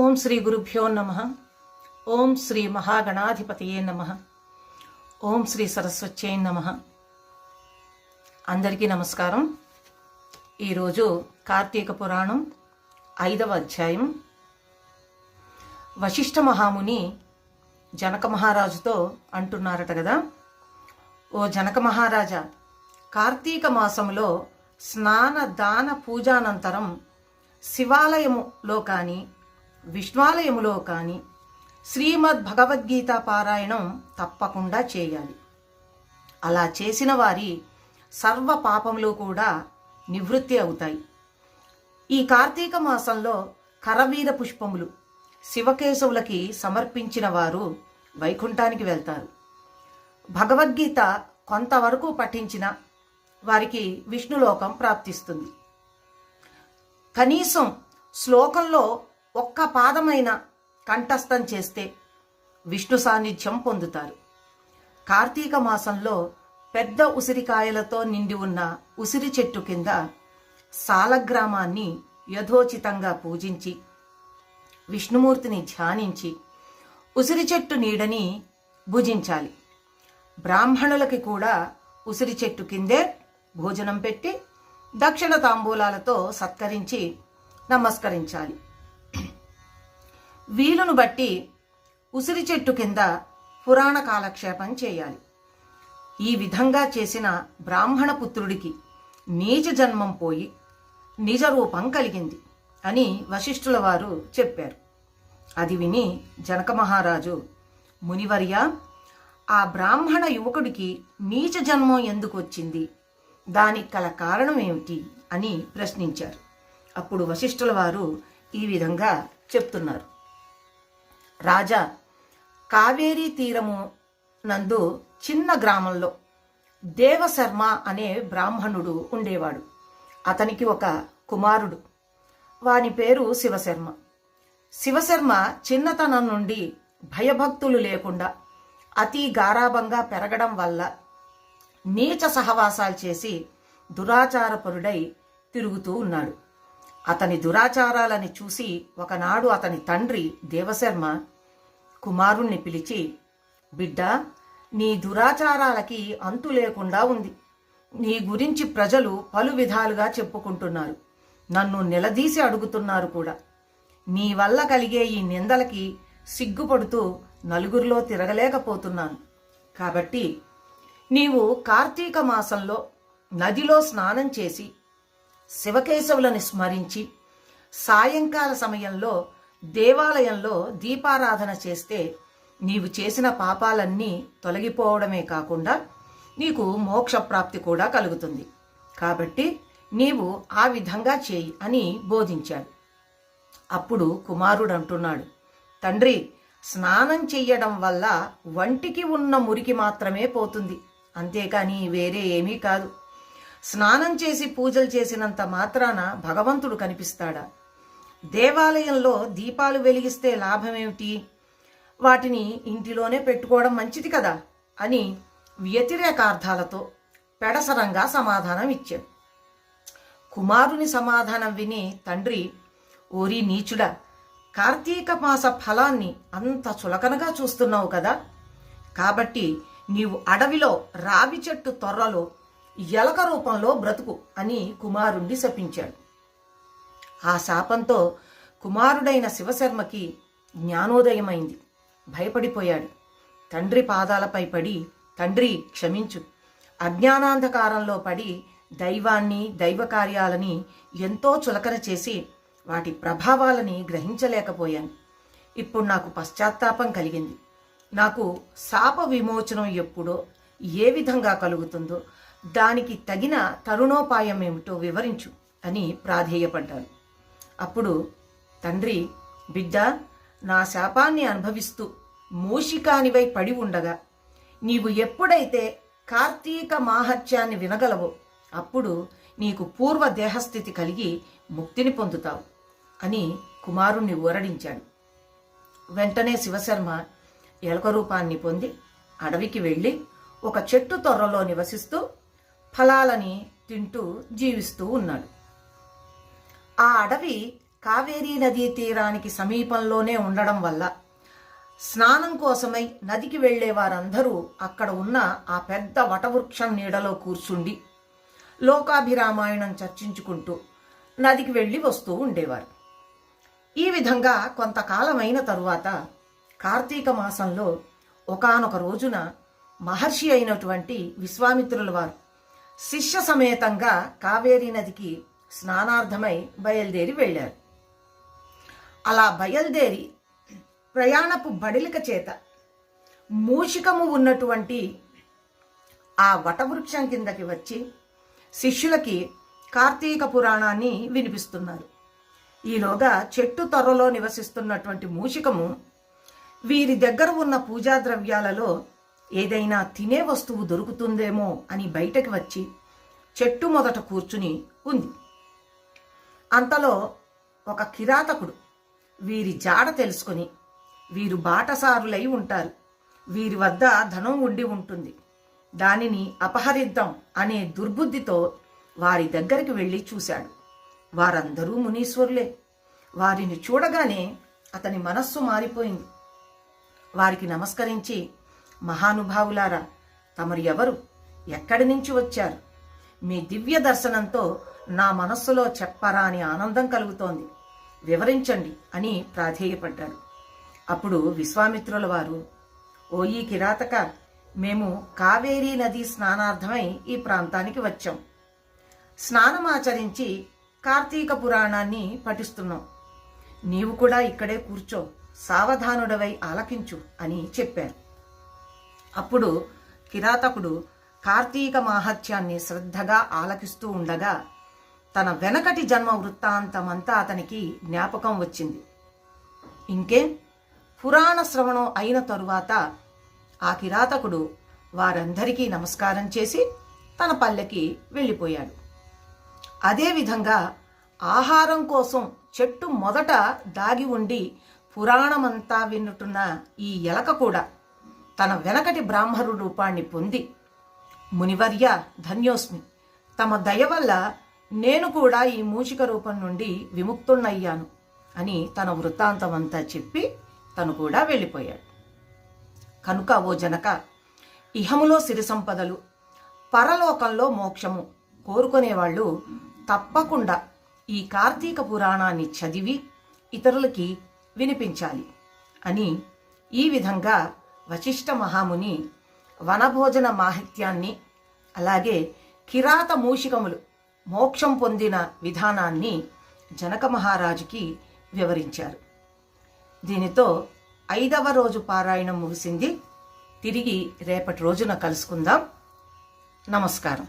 ఓం శ్రీ గురుభ్యో నమ. ఓం శ్రీ మహాగణాధిపతియే నమ. ఓం శ్రీ సరస్వత్యే నమ. అందరికీ నమస్కారం. ఈరోజు కార్తీక పురాణం ఐదవ అధ్యాయం. వశిష్ఠ మహాముని జనక మహారాజుతో అంటున్నారట కదా. ఓ జనక మహారాజా కార్తీక మాసంలో స్నాన దాన పూజానంతరం శివాలయములో కానీ విష్ణాలయములో కానీ శ్రీమద్ భగవద్గీత పారాయణం తప్పకుండా చేయాలి. అలా చేసిన వారి సర్వ పాపములు కూడా నివృత్తి అవుతాయి. ఈ కార్తీక మాసంలో కరవీర పుష్పములు శివకేశవులకి సమర్పించిన వారు వైకుంఠానికి వెళ్తారు. భగవద్గీత కొంతవరకు పఠించిన వారికి విష్ణులోకం ప్రాప్తిస్తుంది. కనీసం శ్లోకంలో ఒక్క పాదమైన కంఠస్థం చేస్తే విష్ణు సాన్నిధ్యం పొందుతారు. కార్తీక మాసంలో పెద్ద ఉసిరికాయలతో నిండి ఉన్న ఉసిరి చెట్టు కింద సాలగ్రామాన్ని యథోచితంగా పూజించి విష్ణుమూర్తిని ధ్యానించి ఉసిరి చెట్టు నీడని భుజించాలి. బ్రాహ్మణులకి కూడా ఉసిరి చెట్టు కిందే భోజనం పెట్టి దక్షిణ తాంబూలాలతో సత్కరించి నమస్కరించాలి. వీలును బట్టి ఉసిరి చెట్టు కింద పురాణ కాలక్షేపం చేయాలి. ఈ విధంగా చేసిన బ్రాహ్మణ పుత్రుడికి నీచ జన్మం పోయి నిజ రూపం కలిగింది అని వశిష్ఠుల వారు చెప్పారు. అది విని జనక మహారాజు మునివర్య ఆ బ్రాహ్మణ యువకుడికి నీచ జన్మం ఎందుకు వచ్చింది? దానికి గల కారణం ఏమిటి? అని ప్రశ్నించారు. అప్పుడు వశిష్ఠుల వారు ఈ విధంగా చెప్తున్నారు. రాజా కావేరీ తీరము నందు చిన్న గ్రామంలో దేవశర్మ అనే బ్రాహ్మణుడు ఉండేవాడు. అతనికి ఒక కుమారుడు. వాని పేరు శివశర్మ. శివశర్మ చిన్నతనం నుండి భయభక్తులు లేకుండా అతి గారాభంగా పెరగడం వల్ల నీచ సహవాసాలు చేసి దురాచారపరుడై తిరుగుతూ ఉన్నాడు. అతని దురాచారాలని చూసి ఒకనాడు అతని తండ్రి దేవశర్మ కుమారుణ్ణి పిలిచి బిడ్డ నీ దురాచారాలకి అంతు లేకుండా ఉంది. నీ గురించి ప్రజలు పలు విధాలుగా చెప్పుకుంటున్నారు. నన్ను నిలదీసి అడుగుతున్నారు కూడా. నీ వల్ల కలిగే ఈ నిందలకి సిగ్గుపడుతూ నలుగురిలో తిరగలేకపోతున్నాను. కాబట్టి నీవు కార్తీక మాసంలో నదిలో స్నానం చేసి శివకేశవులను స్మరించి సాయంకాల సమయంలో దేవాలయంలో దీపారాధన చేస్తే నీవు చేసిన పాపాలన్నీ తొలగిపోవడమే కాకుండా నీకు మోక్ష ప్రాప్తి కూడా కలుగుతుంది. కాబట్టి నీవు ఆ విధంగా చేయి అని బోధించాడు. అప్పుడు కుమారుడు అంటున్నాడు తండ్రి స్నానం చెయ్యడం వల్ల వంటికి ఉన్న మురికి మాత్రమే పోతుంది. అంతేకాని వేరే ఏమీ కాదు. స్నానం చేసి పూజలు చేసినంత మాత్రాన భగవంతుడు కనిపిస్తాడా? దేవాలయంలో దీపాలు వెలిగిస్తే లాభమేమిటి? వాటిని ఇంటిలోనే పెట్టుకోవడం మంచిది కదా అని వ్యతిరేకార్థాలతో పెడసరంగా సమాధానం ఇచ్చాడు కుమారుని సమాధానం విని తండ్రి ఓరి నీచుడా కార్తీక మాస ఫలాన్ని అంత చులకనగా చూస్తున్నావు కదా. కాబట్టి నీవు అడవిలో రావి చెట్టు తొర్రలో ఎలక రూపంలో బ్రతుకు అని కుమారుణ్ణి శపించాడు. ఆ శాపంతో కుమారుడైన శివశర్మకి జ్ఞానోదయమైంది. భయపడిపోయాడు. తండ్రి పాదాలపై పడి తండ్రి క్షమించు. అజ్ఞానాంధకారంలో పడి దైవాన్ని దైవ కార్యాలని ఎంతో చులకన చేసి వాటి ప్రభావాలని గ్రహించలేకపోయాను. ఇప్పుడు నాకు పశ్చాత్తాపం కలిగింది. నాకు శాప విమోచనం ఎప్పుడో ఏ విధంగా కలుగుతుందో దానికి తగిన తరుణోపాయం ఏమిటో వివరించు అని ప్రాధేయపడ్డాను. అప్పుడు తండ్రి బిడ్డ నా శాపాన్ని అనుభవిస్తూ మూషికానివై పడి ఉండగా నీవు ఎప్పుడైతే కార్తీక మాహత్యాన్ని వినగలవో అప్పుడు నీకు పూర్వ దేహస్థితి కలిగి ముక్తిని పొందుతావు అని కుమారుణ్ణి ఊరడించాడు. వెంటనే శివశర్మ ఎలక రూపాన్ని పొంది అడవికి వెళ్ళి ఒక చెట్టు తొర్రలో నివసిస్తూ ఫలాలని తింటూ జీవిస్తూ ఉన్నాడు. ఆ అడవి కావేరీ నదీ తీరానికి సమీపంలోనే ఉండడం వల్ల స్నానం కోసమై నదికి వెళ్ళే వారందరూ అక్కడ ఉన్న ఆ పెద్ద వటవృక్షం నీడలో కూర్చుండి లోకాభిరామాయణం చర్చించుకుంటూ నదికి వెళ్ళి వస్తూ ఉండేవారు. ఈ విధంగా కొంతకాలమైన తరువాత కార్తీక మాసంలో ఒకానొక రోజున మహర్షి అయినటువంటి విశ్వామిత్రుల వారు శిష్య సమేతంగా కావేరీ నదికి స్నానార్థమై బయలుదేరి వెళ్ళారు. అలా బయలుదేరి ప్రయాణపు బడిలిక చేత మూషికము ఉన్నటువంటి ఆ వటవృక్షం కిందకి వచ్చి శిష్యులకి కార్తీక పురాణాన్ని వినిపిస్తున్నారు. ఈలోగా చెట్టు తొర్రలో నివసిస్తున్నటువంటి మూషికము వీరి దగ్గర ఉన్న పూజా ద్రవ్యాలలో ఏదైనా తినే వస్తువు దొరుకుతుందేమో అని బయటకు వచ్చి చెట్టు మొదట కూర్చుని ఉంది. అంతలో ఒక కిరాతకుడు వీరి జాడ తెలుసుకొని వీరు బాటసారులై ఉంటారు. వీరి వద్ద ధనం ఉండి ఉంటుంది. దానిని అపహరిద్దాం అనే దుర్బుద్ధితో వారి దగ్గరికి వెళ్ళి చూశాడు. వారందరూ మునీశ్వరులే. వారిని చూడగానే అతని మనస్సు మారిపోయింది. వారికి నమస్కరించి మహానుభావులారా తమరు ఎవరు? ఎక్కడి నుంచి వచ్చారు? మీ దివ్య దర్శనంతో నా మనస్సులో చెప్పరా అని ఆనందం కలుగుతోంది. వివరించండి అని ప్రాధేయపడ్డాడు. అప్పుడు విశ్వామిత్రుల వారు ఓ ఈ కిరాతక మేము కావేరీ నది స్నానార్థమై ఈ ప్రాంతానికి వచ్చాం. స్నానమాచరించి కార్తీక పురాణాన్ని పఠిస్తున్నాం. నీవు కూడా ఇక్కడే కూర్చో సావధానుడవై ఆలకించు అని చెప్పారు. అప్పుడు కిరాతకుడు కార్తీక మాహత్యాన్ని శ్రద్ధగా ఆలకిస్తూ ఉండగా తన వెనకటి జన్మ వృత్తాంతమంతా అతనికి జ్ఞాపకం వచ్చింది. ఇంకే పురాణ శ్రవణం అయిన తరువాత ఆ కిరాతకుడు వారందరికీ నమస్కారం చేసి తన పల్లెకి వెళ్ళిపోయాడు. అదేవిధంగా ఆహారం కోసం చెట్టు మొదట దాగి ఉండి పురాణమంతా వినుటున్న ఈ ఎలక కూడా తన వెనకటి బ్రాహ్మణు రూపాన్ని పొంది మునివర్య ధన్యోస్మి తమ దయ వల్ల నేను కూడా ఈ మూషిక రూపం నుండి విముక్తున్నయ్యాను అని తన వృత్తాంతం అంతా చెప్పి తను కూడా వెళ్ళిపోయాడు. కనుక ఓ జనక ఇహములో సిరి సంపదలు పరలోకంలో మోక్షము కోరుకునేవాళ్ళు తప్పకుండా ఈ కార్తీక పురాణాన్ని చదివి ఇతరులకి వినిపించాలి అని ఈ విధంగా వశిష్ఠ మహాముని వనభోజన మాహిత్యాన్ని అలాగే కిరాత మూషికములు మోక్షం పొందిన విధానాన్ని జనక మహారాజుకి వివరించారు. దీనితో ఐదవ రోజు పారాయణం ముగిసింది. తిరిగి రేపటి రోజున కలుసుకుందాం. నమస్కారం.